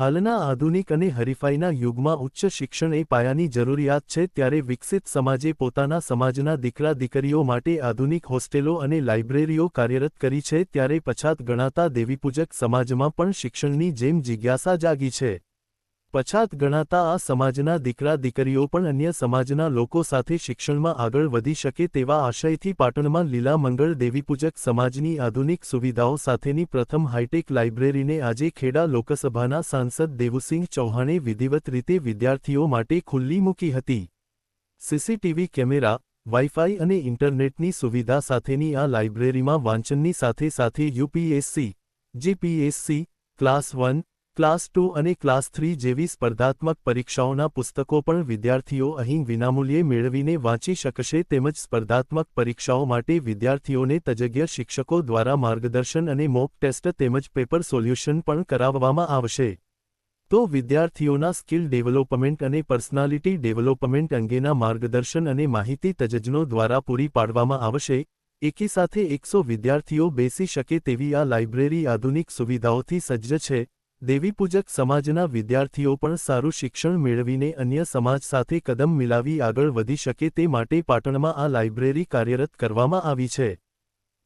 હાલના આધુનિક અને હરીફાઈના યુગમાં ઉચ્ચ શિક્ષણ એ પાયાની જરૂરિયાત છે ત્યારે વિકસિત સમાજે પોતાના સમાજના દીકરા દીકરીઓ માટે આધુનિક હોસ્ટેલો અને લાઇબ્રેરીઓ કાર્યરત કરી છે ત્યારે પછાત ગણાતા દેવીપૂજક સમાજમાં પણ શિક્ષણની જેમ જિજ્ઞાસા જાગી છે. પછાત ગણાતા આ સમાજના દીકરા દીકરીઓ પણ અન્ય સમાજના લોકો સાથે શિક્ષણમાં આગળ વધી શકે તેવા આશયથી પાટણમાં લીલા મંગળ દેવીપૂજક સમાજની આધુનિક સુવિધાઓ સાથેની પ્રથમ હાઇટેક લાઇબ્રેરીને આજે ખેડા લોકસભાના સાંસદ દેવુસિંહ ચૌહાણે વિધિવત રીતે વિદ્યાર્થીઓ માટે ખુલ્લી મૂકી હતી. સીસીટીવી કેમેરા, વાઇફાઈ અને ઇન્ટરનેટની સુવિધા સાથેની આ લાઇબ્રેરીમાં વાંચનની સાથે સાથે UPSC GPSC class one class two અને ક્લાસ થ્રી જેવી સ્પર્ધાત્મક પરીક્ષાઓના પુસ્તકો પણ વિદ્યાર્થીઓ અહીં વિનામૂલ્યે મેળવીને વાંચી શકશે તેમજ સ્પર્ધાત્મક પરીક્ષાઓ માટે વિદ્યાર્થીઓને તજજ્ઞ શિક્ષકો દ્વારા માર્ગદર્શન અને મોક ટેસ્ટ તેમજ પેપર સોલ્યુશન પણ કરાવવામાં આવશે. તો વિદ્યાર્થીઓના સ્કિલ ડેવલપમેન્ટ અને પર્સનાલિટી ડેવલપમેન્ટ અંગેના માર્ગદર્શન અને માહિતી તજજ્ઞો દ્વારા પૂરી પાડવામાં આવશે. એકી સાથે એકસો વિદ્યાર્થીઓ બેસી શકે તેવી આ લાઇબ્રેરી આધુનિક સુવિધાઓથી સજ્જ છે. દેવીપૂજક સમાજના વિદ્યાર્થીઓ પણ સારું શિક્ષણ મેળવીને અન્ય સમાજ સાથે કદમ મિલાવી આગળ વધી શકે તે માટે પાટણમાં આ લાઇબ્રેરી કાર્યરત કરવામાં આવી છે.